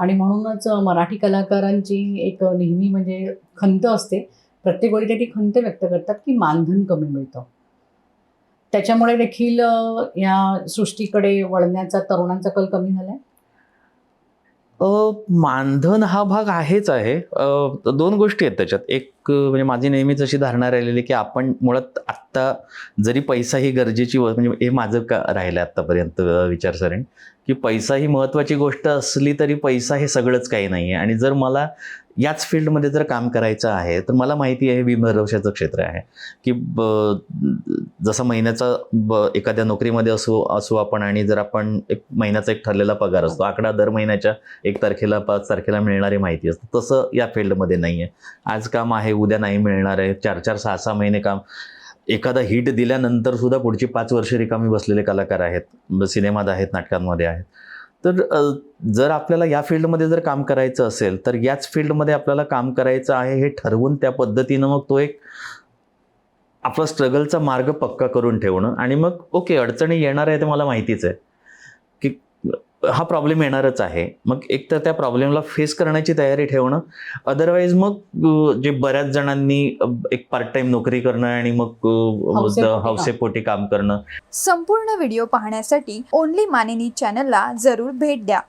आणि म्हणूनच मराठी कलाकारांची एक नेहमी म्हणजे खंत असते. प्रत्येक वेळी ते ती खंत व्यक्त करतात की मानधन कमी मिळतं. त्याच्यामुळे देखील या सृष्टीकडे वळण्याचा तरुणांचा कल कमी झालाय? आहे मानधन हा भाग आहेच आहे. दोन गोष्टी आहेत त्याच्यात. एक म्हणजे माझी नेहमीच अशी धारणा राहिलेली की आपण मुळात आत्ता जरी पैसा ही गरजेची व- म्हणजे हे माझं का राहिलं आत्तापर्यंत विचारसरणी? की पैसा ही महत्त्वाची गोष्ट असली तरी पैसा हे सगळंच काही नाही आहे आणि जर मला याच फील्डमध्ये जर काम करायचं आहे तर मला माहिती आहे विमर्शाचं क्षेत्र आहे. की ब जसं महिन्याचा ब एखाद्या नोकरीमध्ये असू असू आपण आणि जर आपण एक महिन्याचा एक ठरलेला पगार असतो आकडा दर महिन्याच्या एक तारखेला पाच तारखेला मिळणारी माहिती असते. तसं या फील्डमध्ये नाही आहे आज काम आहे उद्या नाही मिळणार आहे. चार चार सहा सहा महिने काम. एखादा हिट दिल्यानंतर सुद्धा पुढची पाच वर्ष रिकामी बसलेले कलाकार आहेत. सिनेमात आहेत नाटकांमध्ये आहेत. तर जर आपल्याला या फील्डमध्ये जर काम करायचं असेल तर याच फील्डमध्ये आपल्याला काम करायचं आहे हे ठरवून त्या पद्धतीनं मग तो एक आपला स्ट्रगलचा मार्ग पक्का करून ठेवणं. आणि मग ओके अडचणी येणार आहे ते मला माहितीच आहे. हा प्रॉब्लेम येणारच आहे. मग एक तर त्या प्रॉब्लेमला फेस करण्याची तयारी ठेवणं. अदरवाईज मग जे बऱ्याच जणांनी एक पार्ट टाइम नोकरी करणं आणि मग. हौसेपोटी काम. करणं. संपूर्ण व्हिडिओ पाहण्यासाठी ओनली मानिनी चॅनलला जरूर भेट द्या.